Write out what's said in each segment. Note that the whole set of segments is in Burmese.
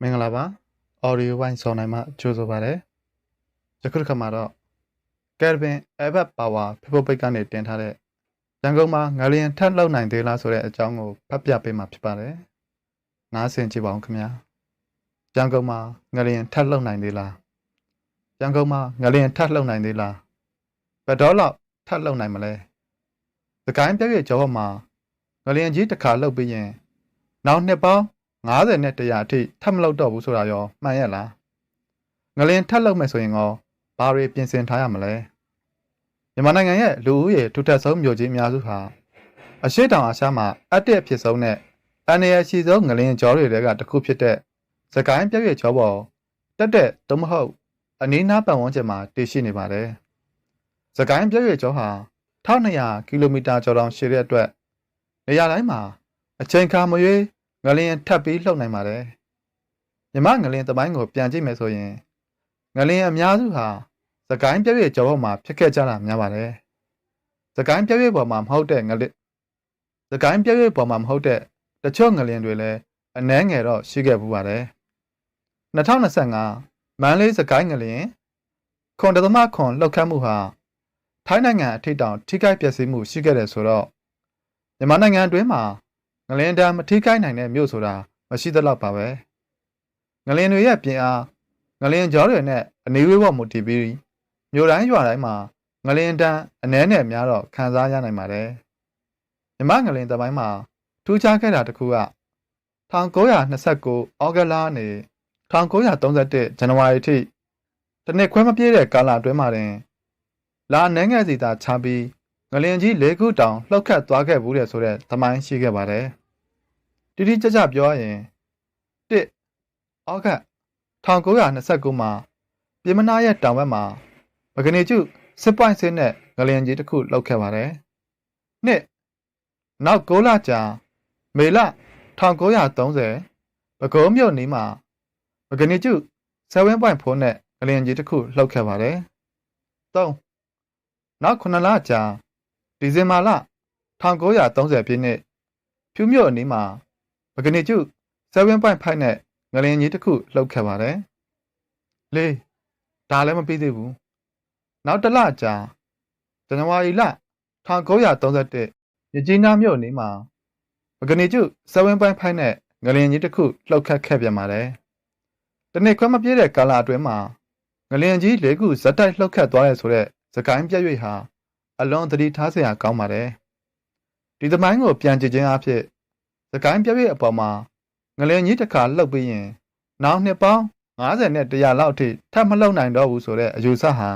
မင်္ဂလာပါ audio ဝိုင်းစောနိုင်မှကြိုးဆိုပါရစေယခုတစ်ခါမှာတော့ Kelvin Abbott Power ဖေဖို့ပိတ်ကနေတင်ထားတဲ့ရန်ကုန်မှာငလျင်ထပ်လောက်နိုင်သေးလားဆိုတဲ့အကြောင်းကိုဖတ်ပြပေးမှာဖြစ်ပါတယ်နားဆင်ကြည့်ပါဦးခင်ဗျာရန်ကုန်မှာငလျင်ထပ်လောက်နိုင်သေးလားရန်ကုန်မှာငလျင်ထပ်လောက်နိုင်သေးလားဘယ်တော့လောက်ထပ်လောက်နိုင်မလဲသကိုင်းပြည့်ပြည့်ကြောမှာငလျင်ကြီးတစ်ခါလောက်ပြီးရင်နောက်နှစ်ပေါင်း 90နဲ့100အထိထပ်မလောက်တော့ဘူးဆိုတာရောမှန်ရဲ့လားငလျင်ထပ်လောက်မယ်ဆိုရင်ရောဘာတွေပြင်ဆင်ထားရမလဲမြန်မာနိုင်ငံရဲ့လူဦးရေထူထပ်ဆုံးမြို့ကြီးအများစုဟာအရှိတောင်အာရှမှာအတက်အဖြစ်ဆုံးနဲ့အန်ရရှိဆုံးငလျင်ကြောတွေကတစ်ခုဖြစ်တဲ့စကိုင်းပြည့်ပြည့်ကြောပေါ်တက်တဲ့သို့မဟုတ်အနီးနားပတ်ဝန်းကျင်မှာတည်ရှိနေပါတယ်စကိုင်းပြည့်ပြည့်ကြောဟာ1200ကီလိုမီတာကျော်တောင်ရှည်တဲ့အတွက်နေရာတိုင်းမှာအချိန်ခါမရွေး ငလျင်ထပ်ပြီးလှုပ်နိုင်ပါတယ်မြမငလျင်သမိုင်းကိုပြန်ကြည့်မယ်ဆိုရင်ငလျင်အများစုဟာစကိုင်းပြည့်ပြည့်ကြောပေါ်မှာဖြစ်ခဲ့ကြတာများပါတယ်စကိုင်းပြည့်ပြည့်ပေါ်မှာမဟုတ်တဲ့ငလျင်စကိုင်းပြည့်ပြည့်ပေါ်မှာမဟုတ်တဲ့တချို့ငလျင်တွေလည်းအနှဲငယ်တော့ရှိခဲ့ပူပါတယ်2025မန်လေးစကိုင်းငလျင်ခွန်တသမခွန်လှုပ်ခတ်မှုဟာထိုင်းနိုင်ငံအထိပ်တောင်ထိခိုက်ပျက်စီးမှုရှိခဲ့တယ်ဆိုတော့မြန်မာနိုင်ငံအတွင်းမှာ ငလင်တံမထိခိုက်နိုင်တဲ့မြို့ဆိုတာမရှိသလောက်ပါပဲငလင်တွေရဲ့ပြင်အားငလင်ကြောတွေနဲ့အနေဝေးပေါ်မူတည်ပြီးမြို့တိုင်းရွာတိုင်းမှာငလင်တံအနှဲနဲ့များတော့ခံစားရနိုင်ပါတယ်မြမငလင်တပိုင်းမှာထူးခြားခဲ့တာတစ်ခုက1929ဩဂတ်လနေ1931ဇန်နဝါရီထိတစ်နှစ်ခွဲမပြည့်တဲ့ကာလအတွင်းမှာတင်လာနှဲငယ်စီသာချပြီး ငလင်ကြီး၄ခုတောင်လှုပ်ခတ်သွားခဲ့ဘူးတဲ့ဆိုတဲ့သမိုင်းရှိခဲ့ပါတယ်တိတိကျကျပြောရရင်1ဩဂတ်1929မှာပြည်မနာရဲ့တောင်ဘက်မှာပကနေကျစစ်ပွိုင်းစင်းနဲ့ငလင်ကြီးတစ်ခုလှုပ်ခဲ့ပါတယ်နှစ်နောက်6လကြာမေလ1930ပဲခူးမြို့နီးမှာပကနေကျ7ပွိုင်းဖိုးနဲ့ငလင်ကြီးတစ်ခုလှုပ်ခဲ့ပါတယ်3နောက်9လကြာ ဒီဇင်ဘာလ1930ပြည့်နှစ်ဖြူးမြို့အနီးမှာပကနေကျ7.5နဲ့ငလင်ကြီးတစ်ခုလှုပ်ခဲ့ပါတယ်။လေးဒါလည်းမပြီးသေးဘူး။နောက်တစ်လကြာဇန်နဝါရီလ1931မြကြီးနားမြို့အနီးမှာပကနေကျ7.5နဲ့ငလင်ကြီးတစ်ခုလှုပ်ခတ်ခဲ့ပြန်ပါတယ်။တနေ့ခွဲမပြည့်တဲ့ကာလအတွင်းမှာငလင်ကြီး၄ခုဇက်တိုက်လှုပ်ခတ်သွားရဲဆိုတဲ့စကိုင်းပြည့်ရွေ့ဟာ အလွန်သတိထားစရာကောင်းပါတယ်။ဒီသမိုင်းကိုပြန်ကြည့်ခြင်းအဖြစ်သကိုင်းပြည့်ပြည့်အပေါ်မှာငလျင်ကြီးတစ်ခါလှုပ်ပြီးရင်နောက်နှစ်ပေါင်း90နဲ့100လောက်အထိထပ်မလှုပ်နိုင်တော့ဘူးဆိုတဲ့အယူဆဟာ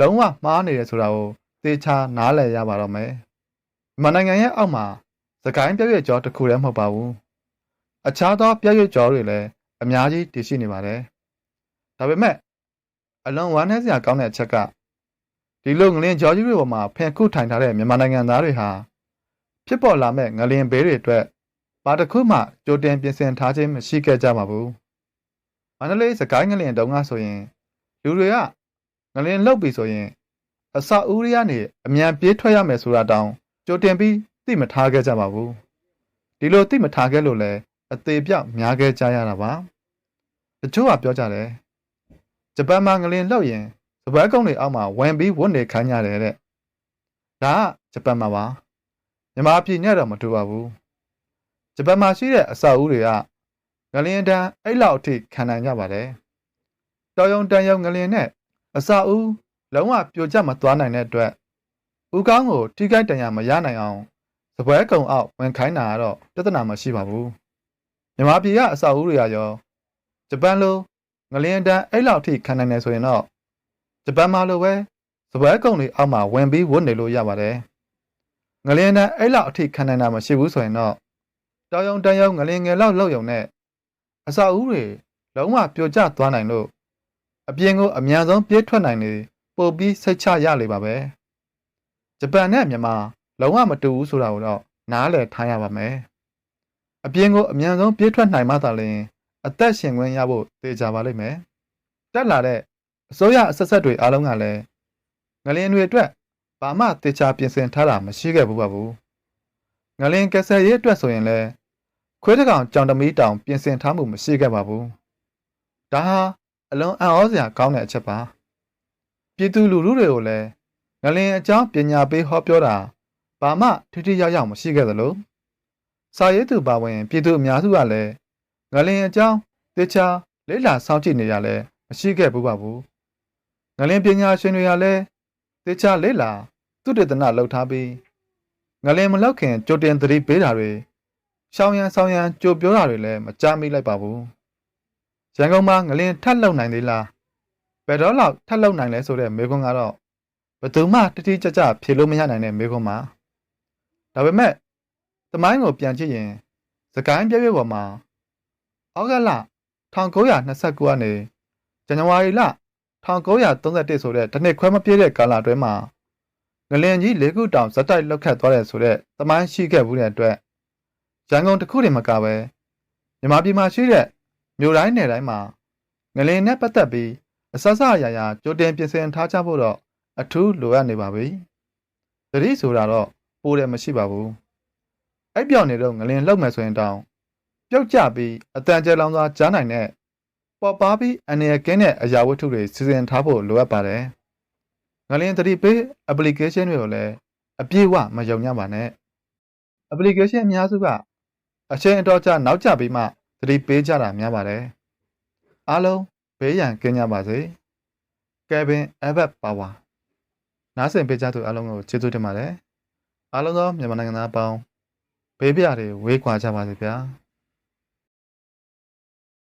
လုံးဝမှားနေတယ်ဆိုတာကိုသေချာနားလည်ရပါတော့မယ်။မြန်မာနိုင်ငံရဲ့အောက်မှာသကိုင်းပြည့်ပြည့်ကျော်တစ်ခုတည်းမဟုတ်ပါဘူး။အခြားသောပြည့်ပြည့်ကျော်တွေလည်းအများကြီးတည်ရှိနေပါတယ်။ဒါပေမဲ့အလွန်ဝမ်းနည်းစရာကောင်းတဲ့အချက်က ဒီလိုငလင်ကြော်ကြီးတွေပေါ်မှာဖန်ခုထိုင်ထားတဲ့မြန်မာနိုင်ငံသားတွေဟာဖြစ်ပေါ်လာမဲ့ငလင်ဘေးတွေအတွက်ဘာတစ်ခုမှကြိုတင်ပြင်ဆင်ထားခြင်းမရှိခဲ့ကြပါဘူး။မန္တလေးစကိုင်းငလင်တုံးကဆိုရင်လူတွေကငလင်လှုပ်ပြီဆိုရင်အစအဦးရကနေအမြန်ပြေးထွက်ရမယ်ဆိုတာတောင်ကြိုတင်ပြီးသိမထားခဲ့ကြပါဘူး။ဒီလိုသိမထားခဲ့လို့လဲအသေးပြောက်များခဲ့ကြရတာပါ။တချို့ကပြောကြတယ်။ဂျပန်မှာငလင်လှုပ်ရင် စပွဲကုန်းတွေအောက်မှာဝင်ပြီးဝတ်နေခိုင်းကြတယ်တဲ့ဒါကဂျပန်မှာပါမြန်မာပြည်နဲ့တော့မတူပါဘူးဂျပန်မှာရှိတဲ့အဆောက်အဦတွေကငလျင်တန်းအဲ့လောက်အထိခံနိုင်ကြပါတယ်တော်ယုံတန်ယုံငလျင်နဲ့အဆောက်အဦလုံးဝပြိုကျမသွားနိုင်တဲ့အတွက်ဦးကောင်းကိုထိခိုက်တန်ရာမရနိုင်အောင်စပွဲကုံအောက်ဝင်ခိုင်းတာကတော့ပြဿနာမရှိပါဘူးမြန်မာပြည်ကအဆောက်အဦတွေကရောဂျပန်လိုငလျင်တန်းအဲ့လောက်အထိခံနိုင်တယ်ဆိုရင်တော့ ဂျပန်မှာလိုပဲစပွဲကုံတွေအောက်မှာဝင်ပြီးဝတ်နေလို့ရပါတယ်ငလင်းတန်းအဲ့လောက်အထိခံနိုင်တာမရှိဘူးဆိုရင်တော့တောင်ယုံတန်ယုံငလင်းငယ်လောက်လောက်ယုံနဲ့အစာအုပ်တွေလုံးဝပြိုကျသွားနိုင်လို့အပြင်ကိုအများဆုံးပြေးထွက်နိုင်နေပို့ပြီးစိတ်ချရလေပါပဲဂျပန်နဲ့မြန်မာလုံးဝမတူဘူးဆိုတာကိုတော့နားလည်ထားရပါမယ်အပြင်ကိုအများဆုံးပြေးထွက်နိုင်မှသာလျှင်အသက်ရှင်ခွင့်ရဖို့သေချာပါလိမ့်မယ်တက်လာတဲ့ အစိုးရအဆက်ဆက်တွေအားလုံးကလည်းငလင်တွေအတွက်ဘာမှတေချာပြင်ဆင်ထားတာမရှိခဲ့ဘူးပါဘူးငလင်ကဆယ်ရေးအတွက်ဆိုရင်လည်းခွေးတကောင်ကြောင်တမီတောင်ပြင်ဆင်ထားမှုမရှိခဲ့ပါဘူးဒါဟာအလွန်အံ့ဩစရာကောင်းတဲ့အချက်ပါပြည်သူလူထုတွေကိုလည်းငလင်အကြောင်းပညာပေးဟောပြောတာဘာမှထိထိရောက်ရောက်မရှိခဲ့သလိုစာရေးသူပါဝင်ပြည်သူအများစုကလည်းငလင်အကြောင်းတေချာလေ့လာစောင့်ကြည့်နေရလဲမရှိခဲ့ဘူးပါဘူး ငလင်ပညာရှင်တွေကလည်းတေချာလေ့လာသူတေသနလှုပ်ထားပြီးငလင်မလောက်ခင်ကြိုတင်သတိပေးတာတွေရှောင်းရန်ဆောင်းရန်ကြိုပြောတာတွေလည်းမကြားမိလိုက်ပါဘူးရန်ကုန်မှာငလင်ထက်လုံနိုင်သေးလားဘယ်တော့လောက်ထက်လုံနိုင်လဲဆိုတဲ့မေးခွန်းကတော့ဘယ်သူမှတတိကျကျဖြေလို့မရနိုင်တဲ့မေးခွန်းပါဒါပေမဲ့သမိုင်းကိုပြန်ကြည့်ရင်စကိုင်းပြည့်ပြည့်ပေါ်မှာအောက်ကလ1929ကနေဇန်နဝါရီလ 1931ဆိုတဲ့တစ်နှစ်ခွဲမပြည့်တဲ့ကာလအတွင်းမှာငလင်ကြီးလေးခုတောင်ဇက်တိုက်လောက်ခတ်သွားတယ်ဆိုတဲ့သမိုင်းရှိခဲ့ဘူးတဲ့အတွက်ရန်ကုန်တစ်ခုတည်းမကပဲမြန်မာပြည်မှာရှိတဲ့မြို့တိုင်းနယ်တိုင်းမှာငလင်နဲ့ပတ်သက်ပြီးအဆအဆအရာရာကြိုတင်ပြင်ဆင်ထားကြဖို့တော့အထူးလိုအပ်နေပါပြီ။သတိဆိုတာတော့ပိုးတယ်မရှိပါဘူး။အဲ့ပြောင်နေတော့ငလင်လှုပ်မယ်ဆိုရင်တောင် ပြုတ်ကျပြီးအတန်ကျဲလောင်စွာကြားနိုင်တဲ့ ပေါ်ပါပြီးအနေရကင်းတဲ့အရာဝတ္ထုတွေစီစဉ်ထားဖို့လိုအပ်ပါတယ်။ငလင်သတိပေး application တွေကိုလည်းအပြည့်အဝမယုံကြပါနဲ့။ application အများစုကအချိန်အတော်ကြာနောက်ကျပြီးမှသတိပေးကြတာများပါတယ်။အားလုံးဘေးရန်ကင်းကြပါစေ။ Kevin Abbott Power နားဆင်ပေးကြသူအားလုံးကိုကျေးဇူးတင်ပါတယ်။အားလုံးသောမြန်မာနိုင်ငံသားအပေါင်းဘေးပြားတွေဝေးခွာကြပါစေဗျာ။